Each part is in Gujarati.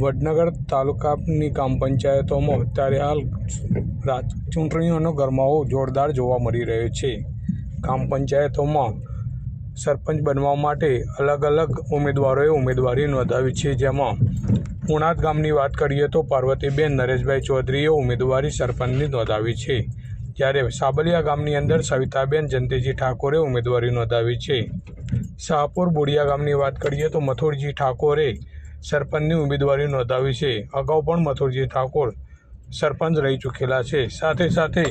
વડનગર તાલુકાની ગ્રામ પંચાયતોમાં અત્યારે હાલ રાજ ચૂંટણીઓનો ગરમાવો જોરદાર જોવા મળી રહ્યો છે. ગ્રામ પંચાયતોમાં સરપંચ બનવા માટે અલગ અલગ ઉમેદવારોએ ઉમેદવારી નોંધાવી છે. જેમાં ઉણાદ ગામની વાત કરીએ તો પાર્વતીબેન નરેશભાઈ ચૌધરીએ ઉમેદવારી સરપંચની નોંધાવી છે. જ્યારે સાબલિયા ગામની અંદર સવિતાબેન જંતીજી ઠાકોરે ઉમેદવારી નોંધાવી છે. શાહપુર બોડિયા ગામની વાત કરીએ તો મથુરજી ઠાકોરે સરપંચની ઉમેદવારી નોંધાવી છે. અગાઉ પણ મથુરજી ઠાકોર સરપંચ રહી ચૂકેલા છે. સાથે સાથે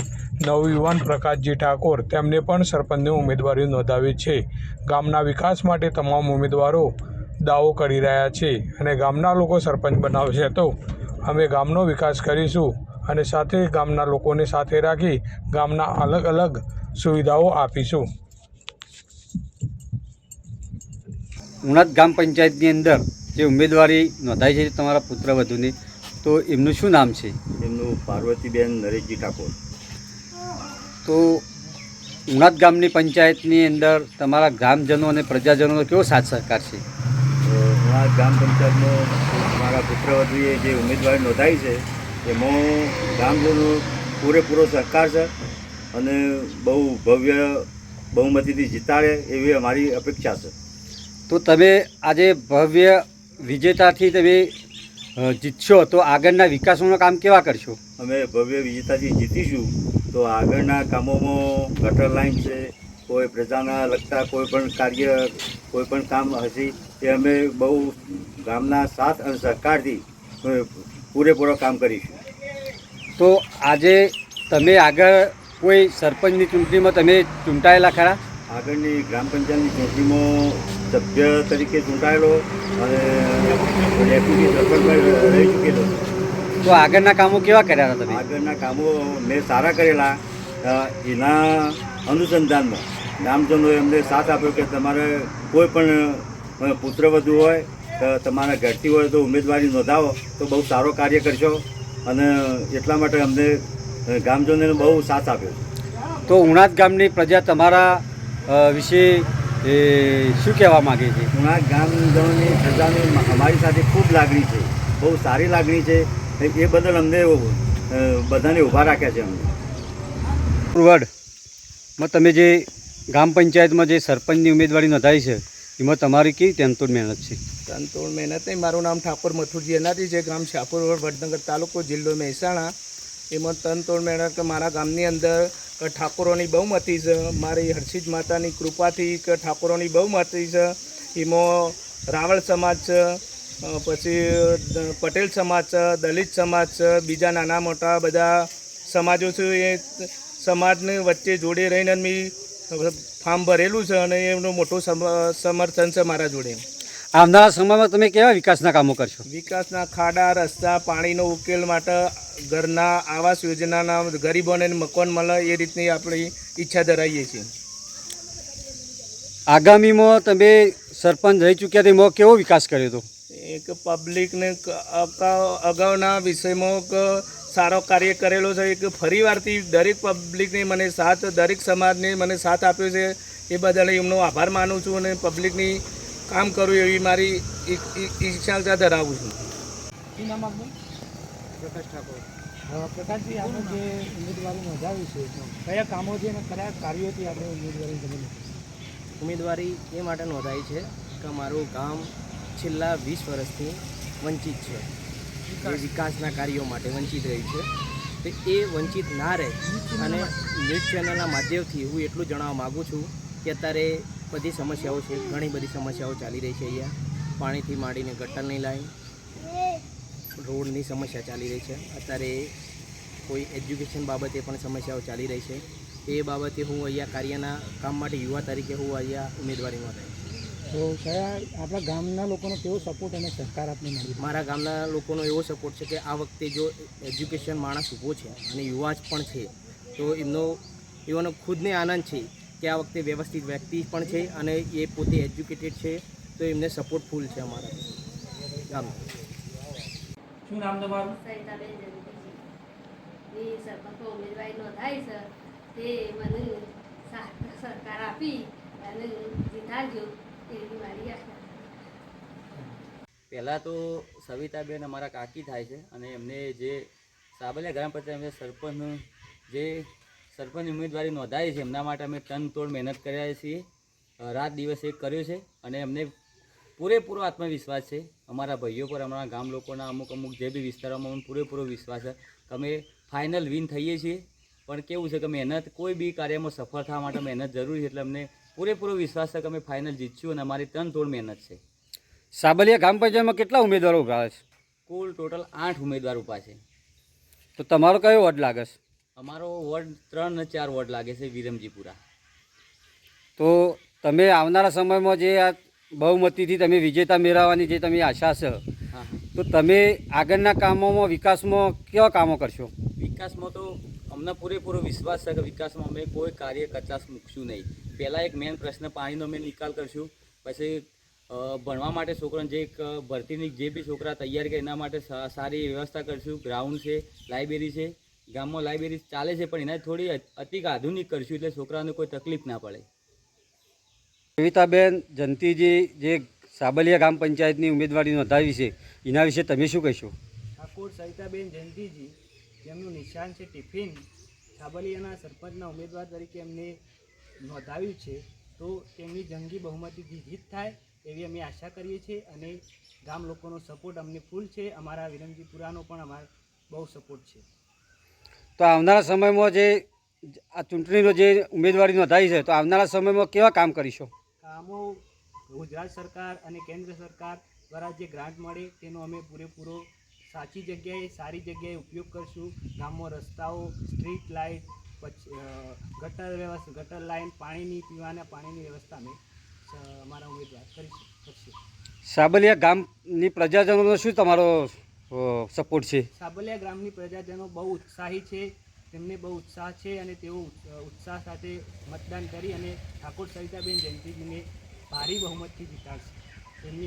નવયુવાન પ્રકાશજી ઠાકોર તેમને પણ સરપંચની ઉમેદવારી નોંધાવી છે. ગામના વિકાસ માટે તમામ ઉમેદવારો દાવો કરી રહ્યા છે અને ગામના લોકો સરપંચ બનાવશે તો અમે ગામનો વિકાસ કરીશું અને સાથે ગામના લોકોને સાથે રાખી ગામના અલગ અલગ સુવિધાઓ આપીશું. ઉનાદ ગ્રામ પંચાયતની અંદર જે ઉમેદવારી નોંધાઈ છે તમારા પુત્ર વધુની તો એમનું શું નામ છે? એમનું પાર્વતીબેન નરેશજી ઠાકોર. તો ઉણાદ ગામની પંચાયતની અંદર તમારા ગ્રામજનો અને પ્રજાજનોનો કેવો સાથ સહકાર છે? તો ગામ ગ્રામ પંચાયતમાં મારા પુત્રવધુએ જે ઉમેદવારી નોંધાઈ છે એમાં ગામજનો પૂરેપૂરો સહકાર છે અને બહુ ભવ્ય બહુમતીથી જીતાડે એવી અમારી અપેક્ષા છે. તો તમે આજે ભવ્ય વિજેતાથી તમે જીતશો તો આગળના વિકાસોનું કામ કેવા કરશો? અમે ભવ્ય વિજેતાથી જીતીશું તો આગળના કામોમાં ગટર લાઈન છે કોઈ પ્રજાના લગતા કોઈ પણ કાર્ય કોઈ પણ કામ હશે તે અમે બહુ ગામના સાથ અને સહકારથી પૂરેપૂરો કામ કરીશું. તો આજે તમે આગળ કોઈ સરપંચની ચૂંટણીમાં તમે ચૂંટાયેલા ખરા? આગળની ગ્રામ પંચાયતની ચૂંટણીમાં સભ્ય તરીકે ચૂંટાયેલો અને ડેપ્યુટી સરપંચ રહી ચૂકેલો. તો આગળના કામો કેવા કર્યા હતા તમે? આગળના કામો મેં સારા કરેલા. એના અનુસંધાનમાં ગ્રામજનોએ અમને સાથ આપ્યો કે તમારે કોઈ પણ પુત્ર પુત્રવધુ હોય તમારા ઘરથી હોય તો ઉમેદવારી નોંધાવો તો બહુ સારો કાર્ય કરશો. અને એટલા માટે અમને ગામજનોને બહુ સાથ આપ્યો. તો ઉણાદ ગામની પ્રજા તમારા વિશે એ, શું કહેવા માગે છે? ઘણા ગામજનોની પ્રજાની અમારી સાથે ખૂબ લાગણી છે. બહુ સારી લાગણી છે. એ બદલ અમને બધાને ઊભા રાખ્યા છે અમને. વડમાં તમે જે ગ્રામ પંચાયતમાં જે સરપંચની ઉમેદવારી નોંધાઈ છે એમાં તમારી કેવી તનતોડ મહેનત છે? તનતોડ મહેનત નહીં. મારું નામ ઠાકોર મથુરજી એનાથી છે. ગામ શાહપુર વડનગર તાલુકો જિલ્લો મહેસાણા. એમાં તનતોડ મેળવ કે મારા ગામની અંદર ઠાકોરોની બહુમતી છે. મારી હર્ષિત માતાની કૃપાથી કે ઠાકોરોની બહુમતી છે. એમાં રાવળ સમાજ છે. પછી પટેલ સમાજ છે, દલિત સમાજ છે, બીજા નાના મોટા બધા સમાજો છે એ સમાજને વચ્ચે જોડે રહીને મેં ફાર્મ ભરેલું છે અને એમનું મોટું સમ- સમર્થન છે મારા જોડે. આવનારા સમયમાં તમે કેવા વિકાસના કામો કરશો? વિકાસના ખાડા રસ્તા પાણીનો ઉકેલ માટે ઘરના આવાસ યોજનાના ગરીબોને મકાન મળે એ રીતની આપણી ઈચ્છા ધરાવીએ છીએ. આગામીમાં તમે સરપંચ રહી ચૂક્યા તેમાં કેવો વિકાસ કર્યો હતો એક પબ્લિકને અગાઉ- અગાઉના વિષયમાં સારો કાર્ય કરેલો છે એક ફરીવારથી દરેક પબ્લિકને મને સાથ દરેક સમાજને મને સાથ આપ્યો છે એ બદલ એમનો આભાર માનું છું અને પબ્લિકની કામ કરું એવી મારી ઈ- ઈ- ઈચ્છા ધરાવું છું. શું નામ આપનું? પ્રકાશ ઠાકોર. હા પ્રકાશજી આપણે જે ઉમેદવારી નોંધાવી છે કયા કામોથી અને કયા કાર્યોથી આપણે ઉમેદવારી તમે ઉમેદવારી એ માટે નોંધાઈ છે કે મારું ગામ છેલ્લા વીસ વર્ષથી વંચિત છે. એ વિકાસના કાર્યો માટે વંચિત રહી છે. તો એ વંચિત ના રહે અને ન્યૂઝ ચેનલના માધ્યમથી હું એટલું જણાવવા માગું છું કે અત્યારે બધી સમસ્યાઓ છે ઘણી બધી સમસ્યાઓ ચાલી રહી છે અહીંયા. પાણીથી માંડીને ગટરની લાઈન રોડની સમસ્યા ચાલી રહી છે. અત્યારે કોઈ એજ્યુકેશન બાબતે પણ સમસ્યાઓ ચાલી રહી છે. એ બાબતે હું અહીંયા કાર્યના કામ માટે યુવા તરીકે હું અહીંયા ઉમેદવારી નોંધાઈ તો કયા આપણા ગામના લોકોનો કેવો સપોર્ટ અને સહકાર આપને મળ્યો? મારા ગામના લોકોનો એવો સપોર્ટ છે કે આ વખતે જો એજ્યુકેશન માણસ ઊભો છે અને યુવા જ પણ છે તો એમનો એવાનો ખુદને આનંદ છે. કે આ વખતે વ્યવસ્થિત વ્યક્તિ પણ છે અને એ પોતે એજ્યુકેટેડ છે તો એમને સપોર્ટ ફૂલ છે અમારા. ગામ શું નામ તમારું? સરિતાબેન જનતીજી એ ઉમેદવારી નોંધાઈ છે. તે મને સરકાર આપી અને જીતાડજો એવી મારી આશા પહેલાં તો સવિતાબેન અમારા કાકી થાય છે અને એમને જે સાબલિયા ગ્રામ પંચાયત એમને સરપંચનું જે સરપંચ ઉમેદવારી નોંધાવી છે. એમના માટે અમે તન તોડ મહેનત કર્યા છીએ. રાત દિવસ એક કર્યો છે અને એમને પૂરેપૂરો આત્મવિશ્વાસ છે. અમારા ભાઈઓ પર અમારા ગામ લોકોના અમુક અમુક જે બી વિસ્તારોમાં અમને પૂરેપૂરો વિશ્વાસ છે. અમે ફાઇનલ વિન થઈએ છીએ. પણ કેવું છે કે મહેનત કોઈ બી કાર્યમાં સફળ થવા માટે મહેનત જરૂરી છે. એટલે અમને પૂરેપૂરો વિશ્વાસ છે કે અમે ફાઇનલ જીતશું અને અમારી તન તોડ મહેનત છે. સાબલિયા ગ્રામ પંચાયતમાં કેટલા ઉમેદવારો ઊભા છે? કુલ ટોટલ આઠ ઉમેદવાર ઊભા છે. તો તમારો કયો વોર્ડ લાગે છે? અમારો વોર્ડ ત્રણ ને ચાર વોર્ડ લાગે છે વિરમજીપુરા. તો તમે આવનારા સમયમાં જે આ બહુમતીથી તમે વિજેતા મેળવવાની જે તમે આશા છે તો તમે આગળના કામોમાં વિકાસમાં કેવા કામો કરશો? વિકાસમાં તો અમને પૂરેપૂરો વિશ્વાસ છે કે વિકાસમાં અમે કોઈ કાર્ય કચાશ મૂકશું નહીં. પહેલાં એક મેઇન પ્રશ્ન પાણીનો અમે નિકાલ કરશું. પછી ભણવા માટે છોકરાને જે એક ભરતીની જે બી છોકરા તૈયાર કરે એના માટે સારી વ્યવસ્થા કરશું. ગ્રાઉન્ડ છે લાઇબ્રેરી છે. ગામમાં લાઇબ્રેરી ચાલે છે પણ એના થોડી અતિક આધુનિક કરશું એટલે છોકરાઓને કોઈ તકલીફ ના પડે. કવિતાબેન જંતીજી જે સાબલિયા ગ્રામ પંચાયતની ઉમેદવારી નોંધાવી છે એના વિશે તમે શું કહેશો? ઠાકોર સવિતાબેન જયંતિજી જેમનું નિશાન છે ટિફિન સાબલિયાના સરપંચના ઉમેદવાર તરીકે એમને નોંધાવ્યું છે તો તેમની જંગી બહુમતીથી જીત થાય એવી અમે આશા કરીએ છીએ અને ગામ લોકોનો સપોર્ટ અમને ફૂલ છે. અમારા વિરમજીપુરાનો પણ અમારો બહુ સપોર્ટ છે. તો આવનારા સમયમાં જે આ ચૂંટણીનો જે ઉમેદવારી નોંધાઈ છે તો આવનારા સમયમાં કેવા કામ કરીશો? કામો ગુજરાત સરકાર અને કેન્દ્ર સરકાર દ્વારા જે ગ્રાન્ટ મળે તેનો અમે પૂરેપૂરો સાચી જગ્યાએ સારી જગ્યાએ ઉપયોગ કરશું. ગામમાં રસ્તાઓ સ્ટ્રીટ લાઇટ પછી ગટર વ્યવસ્થા ગટર લાઇન પાણીની પીવાના પાણીની વ્યવસ્થા અમે અમારા ઉમેદવાર કરીશું. સાબલિયા ગામની પ્રજાજનોનો શું તમારો સપોર્ટ છે. સાબલિયા ગ્રામની પ્રજાજનો બહુ ઉત્સાહી છે, તેમને બહુ ઉત્સાહ છે અને તેઓ ઉત્સાહ સાથે મતદાન કરી અને ઠાકોર સવિતાબેન જયંતિજીને ભારી બહુમતથી જીતાડશે. તેમની